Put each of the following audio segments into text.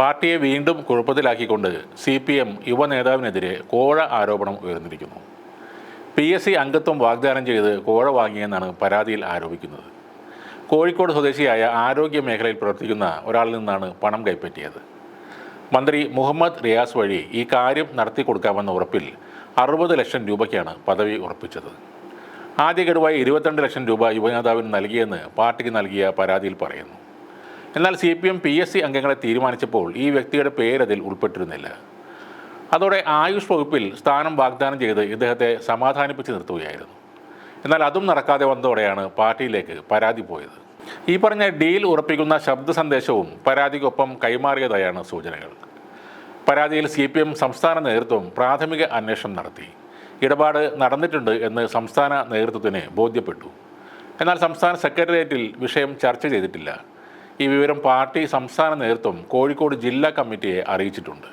പാർട്ടിയെ വീണ്ടും കുഴപ്പത്തിലാക്കിക്കൊണ്ട് C P M യുവ നേതാവിനെതിരെ കോഴ ആരോപണം ഉയർന്നിരിക്കുന്നു. പി എസ് സി അംഗത്വം വാഗ്ദാനം ചെയ്ത് കോഴ വാങ്ങിയെന്നാണ് പരാതിയിൽ ആരോപിക്കുന്നത്. കോഴിക്കോട് സ്വദേശിയായ ആരോഗ്യ മേഖലയിൽ പ്രവർത്തിക്കുന്ന ഒരാളിൽ നിന്നാണ് പണം കൈപ്പറ്റിയത്. മന്ത്രി മുഹമ്മദ് റിയാസ് വഴി ഈ കാര്യം നടത്തി കൊടുക്കാമെന്ന ഉറപ്പിൽ അറുപത് ലക്ഷം രൂപയ്ക്കാണ് പദവി ഉറപ്പിച്ചത്. ആദ്യ ഗഡുവായി ഇരുപത്തിരണ്ട് ലക്ഷം രൂപ യുവനേതാവിന് നൽകിയെന്ന് പാർട്ടിക്ക് നൽകിയ പരാതിയിൽ പറയുന്നു. എന്നാൽ C P M P S C അംഗങ്ങളെ തീരുമാനിച്ചപ്പോൾ ഈ വ്യക്തിയുടെ പേരതിൽ ഉൾപ്പെട്ടിരുന്നില്ല. അതോടെ ആയുഷ് വകുപ്പിൽ സ്ഥാനം വാഗ്ദാനം ചെയ്ത് ഇദ്ദേഹത്തെ സമാധാനിപ്പിച്ച് നിർത്തുകയായിരുന്നു. എന്നാൽ അതും നടക്കാതെ വന്നതോടെയാണ് പാർട്ടിയിലേക്ക് പരാതി പോയത്. ഈ പറഞ്ഞ ഡീൽ ഉറപ്പിക്കുന്ന ശബ്ദ സന്ദേശവും പരാതിക്കൊപ്പം കൈമാറിയതായാണ് സൂചനകൾ. പരാതിയിൽ സി പി എം സംസ്ഥാന നേതൃത്വം പ്രാഥമിക അന്വേഷണം നടത്തി. ഇടപാട് നടന്നിട്ടുണ്ട് എന്ന് സംസ്ഥാന നേതൃത്വത്തിന് ബോധ്യപ്പെട്ടു. എന്നാൽ സംസ്ഥാന സെക്രട്ടേറിയറ്റിൽ വിഷയം ചർച്ച ചെയ്തിട്ടില്ല. ഈ വിവരം പാർട്ടി സംസ്ഥാന നേതൃത്വം കോഴിക്കോട് ജില്ലാ കമ്മിറ്റിയെ അറിയിച്ചിട്ടുണ്ട്.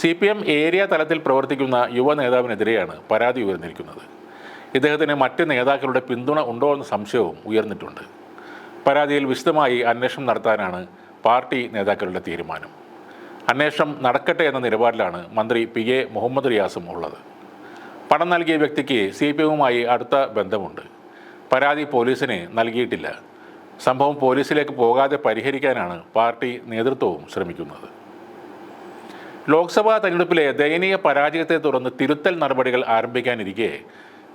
സി പി എം ഏരിയ തലത്തിൽ പ്രവർത്തിക്കുന്ന യുവ നേതാവിനെതിരെയാണ് പരാതി ഉയർന്നിരിക്കുന്നത്. ഇദ്ദേഹത്തിന് മറ്റ് നേതാക്കളുടെ പിന്തുണ ഉണ്ടോ എന്ന സംശയവും ഉയർന്നിട്ടുണ്ട്. പരാതിയിൽ വിശദമായി അന്വേഷണം നടത്താനാണ് പാർട്ടി നേതാക്കളുടെ തീരുമാനം. അന്വേഷണം നടക്കട്ടെ എന്ന നിലപാടിലാണ് മന്ത്രി പി എ മുഹമ്മദ് റിയാസും ഉള്ളത്. പണം നൽകിയ വ്യക്തിക്ക് സി പി എമ്മുമായി അടുത്ത ബന്ധമുണ്ട്. പരാതി പോലീസിന് നൽകിയിട്ടില്ല. സംഭവം പോലീസിലേക്ക് പോകാതെ പരിഹരിക്കാനാണ് പാർട്ടി നേതൃത്വവും ശ്രമിക്കുന്നത്. ലോക്സഭാ തെരഞ്ഞെടുപ്പിലെ ദയനീയ പരാജയത്തെ തുടർന്ന് തിരുത്തൽ നടപടികൾ ആരംഭിക്കാനിരിക്കെ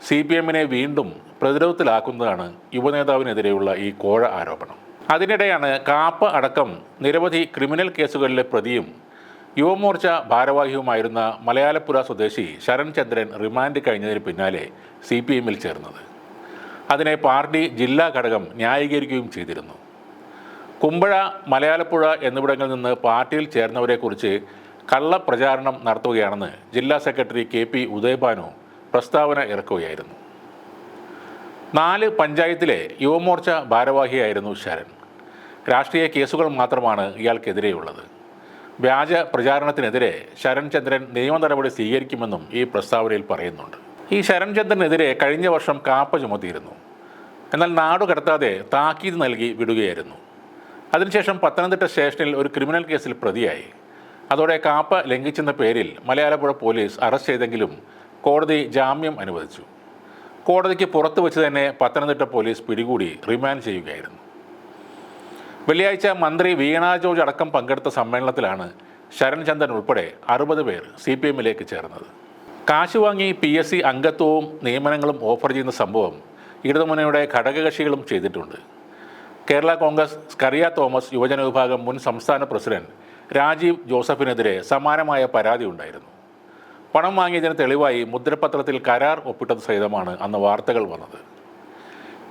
സി പി എമ്മിനെ വീണ്ടും പ്രതിരോധത്തിലാക്കുന്നതാണ് യുവനേതാവിനെതിരെയുള്ള ഈ കോഴ ആരോപണം. അതിനിടെയാണ് കാപ്പ് അടക്കം നിരവധി ക്രിമിനൽ കേസുകളിലെ പ്രതിയും യുവമോർച്ച ഭാരവാഹിയുമായിരുന്ന മലയാളപ്പുര സ്വദേശി ശരൺ ചന്ദ്രൻ റിമാൻഡ് കഴിഞ്ഞതിന് പിന്നാലെ സി പി എമ്മിൽ ചേർന്നത്. അതിനെ പാർട്ടി ജില്ലാ ഘടകം ന്യായീകരിക്കുകയും ചെയ്തിരുന്നു. കുമ്പഴ മലയാലപ്പുഴ എന്നിവിടങ്ങളിൽ നിന്ന് പാർട്ടിയിൽ ചേർന്നവരെക്കുറിച്ച് കള്ളപ്രചാരണം നടത്തുകയാണെന്ന് ജില്ലാ സെക്രട്ടറി കെ പി ഉദയഭാനു പ്രസ്താവന ഇറക്കുകയായിരുന്നു. നാല് പഞ്ചായത്തിലെ യുവമോർച്ച ഭാരവാഹിയായിരുന്നു ശരൺ. രാഷ്ട്രീയ കേസുകൾ മാത്രമാണ് ഇയാൾക്കെതിരെയുള്ളത്. വ്യാജ പ്രചാരണത്തിനെതിരെ ശരൺ ചന്ദ്രൻ നിയമ നടപടി സ്വീകരിക്കുമെന്നും ഈ പ്രസ്താവനയിൽ പറയുന്നുണ്ട്. ഈ ശരൺചന്ദ്രനെതിരെ കഴിഞ്ഞ വർഷം കാപ്പ ചുമത്തിയിരുന്നു. എന്നാൽ നാടു കടത്താതെ താക്കീത് നൽകി വിടുകയായിരുന്നു. അതിനുശേഷം പത്തനംതിട്ട സ്റ്റേഷനിൽ ഒരു ക്രിമിനൽ കേസിൽ പ്രതിയായി. അതോടെ കാപ്പ ലംഘിച്ചെന്ന പേരിൽ മലയാളപ്പുഴ പോലീസ് അറസ്റ്റ് ചെയ്തെങ്കിലും കോടതി ജാമ്യം അനുവദിച്ചു. കോടതിക്ക് പുറത്തു വെച്ച് തന്നെ പത്തനംതിട്ട പോലീസ് പിടികൂടി റിമാൻഡ് ചെയ്യുകയായിരുന്നു. വെള്ളിയാഴ്ച മന്ത്രി വീണ ജോർജ് അടക്കം പങ്കെടുത്ത സമ്മേളനത്തിലാണ് ശരൺചന്ദ്രൻ ഉൾപ്പെടെ അറുപത് പേർ സി പി എമ്മിലേക്ക് ചേർന്നത്. കാശ് വാങ്ങി പി എസ് സി അംഗത്വവും നിയമനങ്ങളും ഓഫർ ചെയ്യുന്ന സംഭവം ഇടതുമുന്നണിയുടെ ഘടകകക്ഷികളും ചെയ്തിട്ടുണ്ട്. കേരള കോൺഗ്രസ് സ്കറിയ തോമസ് യുവജന വിഭാഗം മുൻ സംസ്ഥാന പ്രസിഡന്റ് രാജീവ് ജോസഫിനെതിരെ സമാനമായ പരാതി ഉണ്ടായിരുന്നു. പണം വാങ്ങിയതിന് തെളിവായി മുദ്രപത്രത്തിൽ കരാർ ഒപ്പിട്ടത് സഹിതമാണ് അന്ന് വാർത്തകൾ വന്നത്.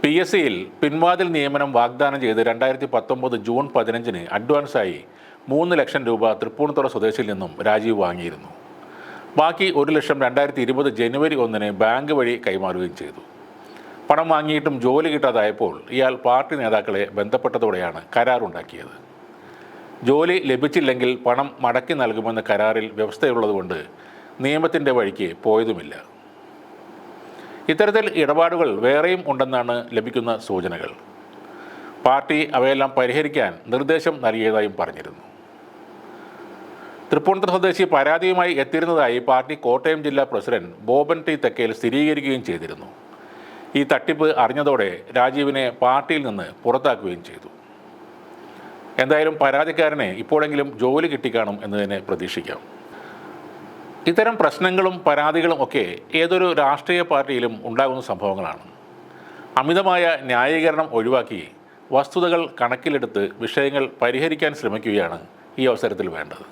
പി എസ് സിയിൽ പിൻവാതിൽ നിയമനം വാഗ്ദാനം ചെയ്ത് രണ്ടായിരത്തി പത്തൊമ്പത് ജൂൺ പതിനഞ്ചിന് അഡ്വാൻസായി മൂന്ന് ലക്ഷം രൂപ തൃപ്പൂണിത്തുറ സ്വദേശിയിൽ നിന്നും രാജീവ് വാങ്ങിയിരുന്നു. ബാക്കി ഒരു ലക്ഷം രണ്ടായിരത്തി ഇരുപത് ജനുവരി ഒന്നിന് ബാങ്ക് വഴി കൈമാറുകയും ചെയ്തു. പണം വാങ്ങിയിട്ടും ജോലി കിട്ടാതായപ്പോൾ ഇയാൾ പാർട്ടി നേതാക്കളെ ബന്ധപ്പെട്ടതോടെയാണ് കരാറുണ്ടാക്കിയത് ജോലി ലഭിച്ചില്ലെങ്കിൽ പണം മടക്കി നൽകുമെന്ന കരാറിൽ വ്യവസ്ഥയുള്ളതുകൊണ്ട് നിയമത്തിന്റെ വഴിക്ക് പോയതുമില്ല. ഇത്തരത്തിൽ ഇടപാടുകൾ വേറെയും ഉണ്ടെന്നാണ് ലഭിക്കുന്ന സൂചനകൾ. പാർട്ടി അവയെല്ലാം പരിഹരിക്കാൻ നിർദ്ദേശം നൽകിയതായും പറഞ്ഞിരുന്നു. തൃപ്പൂണിത്തുറ സ്വദേശി പരാതിയുമായി എത്തിയിരുന്നതായി പാർട്ടി കോട്ടയം ജില്ലാ പ്രസിഡന്റ് ബോബൻ ടി തെക്കേൽ സ്ഥിരീകരിക്കുകയും ചെയ്തിരുന്നു. ഈ തട്ടിപ്പ് അറിഞ്ഞതോടെ രാജീവിനെ പാർട്ടിയിൽ നിന്ന് പുറത്താക്കുകയും ചെയ്തു. എന്തായാലും പരാതിക്കാരനെ ഇപ്പോഴെങ്കിലും ജോലി കിട്ടിക്കാണും എന്ന് തന്നെ പ്രതീക്ഷിക്കാം. ഇത്തരം പ്രശ്നങ്ങളും പരാതികളും ഒക്കെ ഏതൊരു രാഷ്ട്രീയ പാർട്ടിയിലും ഉണ്ടാകുന്ന സംഭവങ്ങളാണ്. അമിതമായ ന്യായീകരണം ഒഴിവാക്കി വസ്തുതകൾ കണക്കിലെടുത്ത് വിഷയങ്ങൾ പരിഹരിക്കാൻ ശ്രമിക്കുകയാണ് ഈ അവസരത്തിൽ വേണ്ടത്.